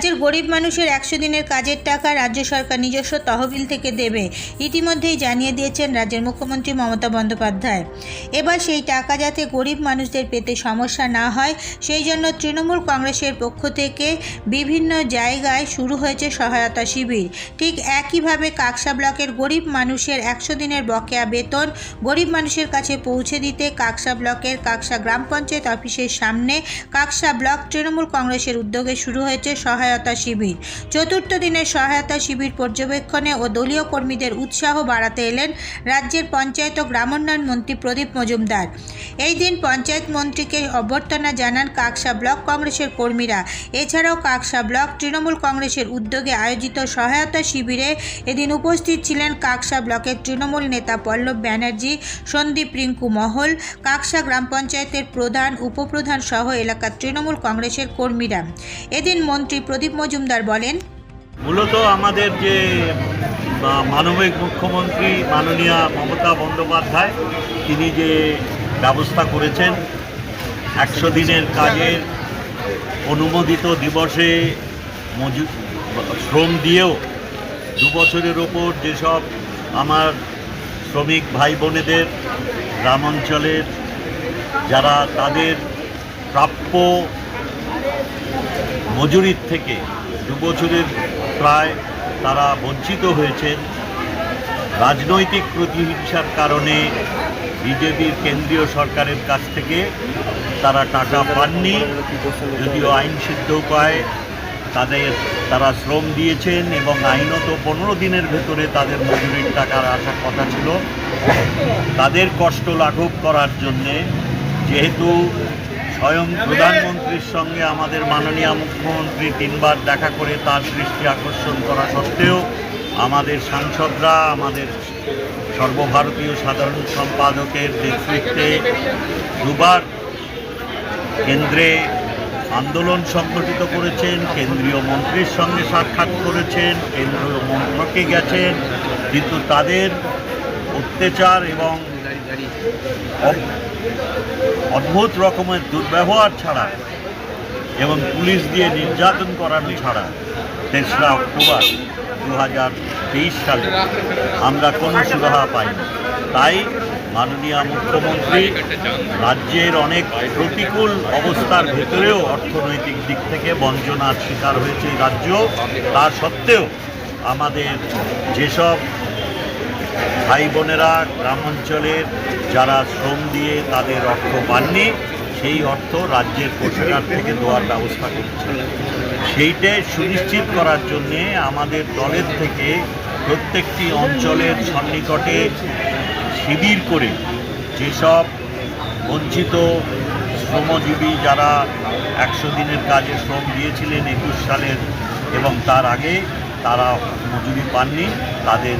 রাজ্যের গরিব মানুষের একশো দিনের কাজের টাকা রাজ্য সরকার নিজস্ব তহবিল থেকে দেবে। ইতিমধ্যেই জানিয়ে দিয়েছেন রাজ্যের মুখ্যমন্ত্রী মমতা বন্দ্যোপাধ্যায়। এবার সেই টাকা যাতে গরিব মানুষদের পেতে সমস্যা না হয়, সেই জন্য তৃণমূল কংগ্রেসের পক্ষ থেকে বিভিন্ন জায়গায় শুরু হয়েছে সহায়তা শিবির। ঠিক একইভাবে কাকসা ব্লকের গরিব মানুষের একশো দিনের বকেয়া বেতন গরিব মানুষের কাছে পৌঁছে দিতে কাকসা ব্লকের কাকসা গ্রাম পঞ্চায়েত অফিসের সামনে কাকসা ব্লক তৃণমূল কংগ্রেসের উদ্যোগে শুরু হয়েছে সহায়তা শিবির। চতুর্থ দিনের সহায়তা শিবির পর্যবেক্ষণে ও দলীয় কর্মীদের উৎসাহ বাড়াতে এলেন রাজ্যের পঞ্চায়েত ও গ্রামোন্নয়ন মন্ত্রী প্রদীপ মজুমদার। এই দিন পঞ্চায়েত মন্ত্রীকে অভ্যর্থনা জানান কাকসা ব্লক কংগ্রেসের কর্মীরা। এছাড়াও কাকসা ব্লক তৃণমূল কংগ্রেসের উদ্যোগে আয়োজিত সহায়তা শিবিরে এদিন উপস্থিত ছিলেন কাকসা ব্লকের তৃণমূল নেতা পল্লব ব্যানার্জি, সন্দীপ রিঙ্কু মহল, কাকসা গ্রাম পঞ্চায়েতের প্রধান, উপপ্রধান সহ এলাকার তৃণমূল কংগ্রেসের কর্মীরা। এদিন মন্ত্রী প্রদীপ মজুমদার বলেন, মূলত আমাদের যে মানবিক মুখ্যমন্ত্রী মাননীয়া মমতা বন্দ্যোপাধ্যায়, তিনি যে ব্যবস্থা করেছেন, একশো দিনের কাজের অনুমোদিত দিবসে মজু, শ্রম দিয়েও দু বছরের ওপর যেসব আমার শ্রমিক ভাই বোনেদের গ্রাম অঞ্চলের যারা তাদের প্রাপ্য মজুরির থেকে দু বছরের প্রায় তারা বঞ্চিত হয়েছেন। রাজনৈতিক প্রতিহিংসার কারণে বিজেপির কেন্দ্রীয় সরকারের কাছ থেকে তারা টাকা পাননি। যদিও আইন সিদ্ধ উপায় তাদের, তারা শ্রম দিয়েছেন এবং আইনত পনেরো দিনের ভেতরে তাদের মজুরির টাকার আসার কথা ছিল। তাদের কষ্ট লাঘব করার জন্যে যেহেতু স্বয়ং প্রধানমন্ত্রীর সঙ্গে আমাদের মাননীয় মুখ্যমন্ত্রী তিনবার দেখা করে তার দৃষ্টি আকর্ষণ করা সত্ত্বেও আমাদের সাংসদরা, আমাদের সর্বভারতীয় সাধারণ সম্পাদকের নেতৃত্বে দুবার কেন্দ্রে আন্দোলন সংগঠিত করেছেন, কেন্দ্রীয় মন্ত্রীর সঙ্গে সাক্ষাৎ করেছেন, কেন্দ্রীয় মন্ত্রকে গেছেন, কিন্তু তাদের অত্যাচার এবং অদ্ভুত রকমের দুর্ব্যবহার ছাড়া এবং পুলিশ দিয়ে নির্যাতন করানো ছাড়া তেসরা অক্টোবর দু হাজার তেইশ সালে আমরা কোনো সুরাহা পাইনি। তাই মাননীয় মুখ্যমন্ত্রী রাজ্যের অনেক প্রতিকূল অবস্থার ভেতরেও অর্থনৈতিক দিক থেকে বঞ্চনার শিকার হয়েছে রাজ্য। তা সত্ত্বেও আমাদের যেসব ভাই বোনেরা গ্রাম অঞ্চলের যারা শ্রম দিয়ে তাদের অর্থ পাননি, সেই অর্থ রাজ্যের কোষাগার থেকে দেওয়ার ব্যবস্থা করছে। সেইটাই সুনিশ্চিত করার জন্যে আমাদের দলের থেকে প্রত্যেকটি অঞ্চলের সন্নিকটে শিবির করে যেসব বঞ্চিত শ্রমজীবী যারা একশো দিনের কাজে শ্রম দিয়েছিলেন একুশ সালের এবং তার আগে তারা মজুরি পাননি, তাদের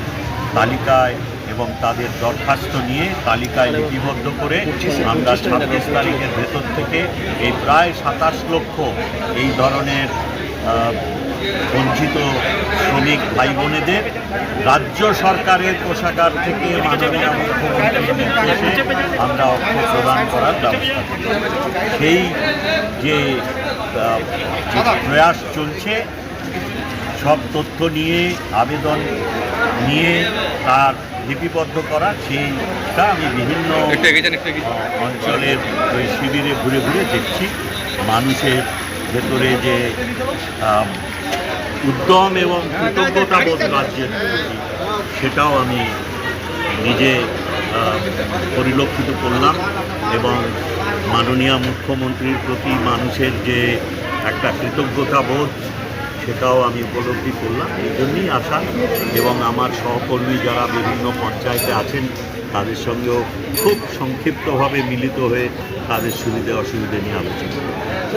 তালিকায় এবং তাদের দরখাস্ত নিয়ে তালিকায় লিপিবদ্ধ করে আমরা ছাব্বিশ তারিখের ভেতর থেকে এই প্রায় সাতাশ লক্ষ এই ধরনের বঞ্চিত শ্রমিক ভাই বোনেদের রাজ্য সরকারের কোষাগার থেকে মাননীয় মুখ্যমন্ত্রীর নির্দেশে আমরা অর্থ প্রদান করার ব্যবস্থা করি। সেই যে প্রয়াস চলছে, সব তথ্য নিয়ে আবেদন নিয়ে তার লিপিবদ্ধ করা সেইটা আমি বিভিন্ন অঞ্চলের ওই শিবিরে ঘুরে ঘুরে দেখছি। মানুষের ভেতরে যে উদ্যম এবং কৃতজ্ঞতা বোধ রাজ্যের সেটাও আমি নিজে পরিলক্ষিত করলাম এবং মাননীয় মুখ্যমন্ত্রীর প্রতি মানুষের যে একটা কৃতজ্ঞতা বোধ সেটাও আমি উপলব্ধি করলাম এই জন্যই আশা। এবং আমার সহকর্মী যারা বিভিন্ন পঞ্চায়েতে আছেন তাদের সঙ্গেও খুব সংক্ষিপ্তভাবে মিলিত হয়ে তাদের সুবিধে অসুবিধে নিয়ে আলোচনা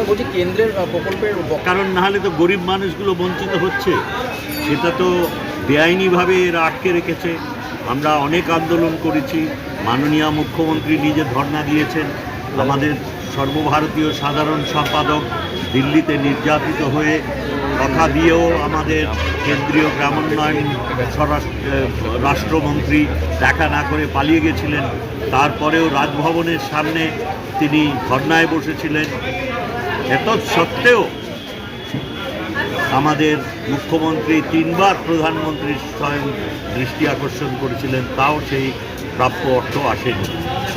বলছি কেন্দ্রের প্রকল্পের কারণ নাহলে তো গরিব মানুষগুলো বঞ্চিত হচ্ছে। সেটা তো বেআইনিভাবে এরা আটকে রেখেছে। আমরা অনেক আন্দোলন করেছি। মাননীয় মুখ্যমন্ত্রী নিজে ধর্ণা দিয়েছেন। আমাদের সর্বভারতীয় সাধারণ সম্পাদক দিল্লিতে নির্যাতিত হয়ে কথা দিয়েও আমাদের কেন্দ্রীয় গ্রামোন্নয়ন স্বরাষ্ট্র রাষ্ট্রমন্ত্রী দেখা না করে পালিয়ে গেছিলেন। তারপরেও রাজভবনের সামনে তিনি ধর্নায় বসেছিলেন। এত সত্ত্বেও আমাদের মুখ্যমন্ত্রী তিনবার প্রধানমন্ত্রীর স্বয়ং দৃষ্টি আকর্ষণ করেছিলেন, তাও সেই প্রাপ্য অর্থ আসেনি।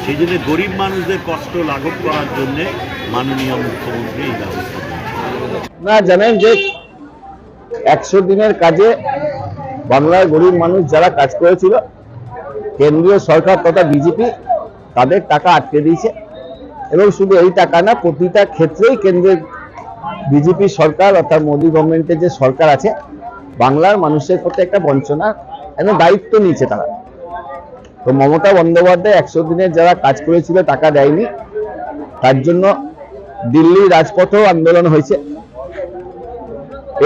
সেই জন্য গরিব মানুষদের কষ্ট লাঘব করার জন্যে মাননীয় মুখ্যমন্ত্রী এই ব্যবস্থা। না, জানেন যে একশো দিনের কাজে বাংলার গরিব মানুষ যারা কাজ করেছিল, কেন্দ্রীয় সরকার তথা বিজেপি তাদের টাকা আটকে দিয়েছে। এবং শুধু এই টাকা না, প্রতিটা ক্ষেত্রেই কেন্দ্রের বিজেপি সরকার অর্থাৎ মোদী গভর্নমেন্টের যে সরকার আছে, বাংলার মানুষের প্রতি একটা বঞ্চনা, একটা দায়িত্ব নিয়েছে তারা। তো মমতা বন্দ্যোপাধ্যায় একশো দিনের যারা কাজ করেছিল, টাকা দেয়নি, তার জন্য দিল্লি রাজপথেও আন্দোলন হয়েছে।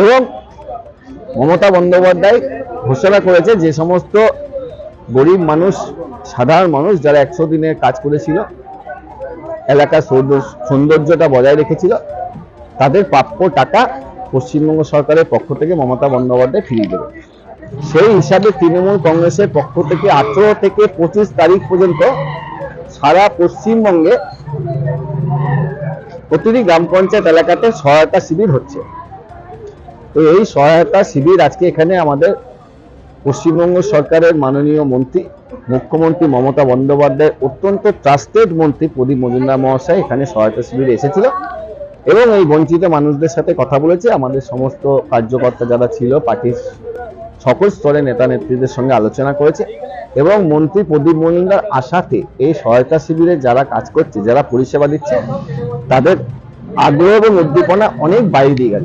এবং মমতা বন্দ্যোপাধ্যায় ঘোষণা করেছে যে সমস্ত গরিব মানুষ, সাধারণ মানুষ যারা একশো দিনের কাজ করেছিল, এলাকার সৌন্দর্যটা বজায় রেখেছিল, তাদের প্রাপ্য টাকা পশ্চিমবঙ্গ সরকারের পক্ষ থেকে মমতা বন্দ্যোপাধ্যায় ফিরিয়ে দেবে। সেই হিসাবে তৃণমূল কংগ্রেসের পক্ষ থেকে আঠেরো থেকে পঁচিশ তারিখ পর্যন্ত সারা পশ্চিমবঙ্গে প্রতিটি গ্রাম পঞ্চায়েত এলাকাতে সহায়তা শিবির হচ্ছে। তো এই সহায়তা শিবির আজকে এখানে আমাদের পশ্চিমবঙ্গ সরকারের মাননীয় মন্ত্রী, মুখ্যমন্ত্রী মমতা বন্দ্যোপাধ্যায়ের অত্যন্ত ট্রাস্টেড মন্ত্রী প্রদীপ মজুমদার মহাশয় এখানে সহায়তা শিবিরে এসেছিল এবং এই বঞ্চিত মানুষদের সাথে কথা বলেছে। আমাদের সমস্ত কার্যকর্তা যারা ছিল, পার্টির সকল স্তরে নেতা নেত্রীদের সঙ্গে আলোচনা করেছে এবং মন্ত্রী প্রদীপ মজুমদার আশাতে এই সহায়তা শিবিরে যারা কাজ করছে, যারা পরিষেবা দিচ্ছে, তাদের আগ্রহ এবং উদ্দীপনা অনেক বাইরে দিয়ে গেল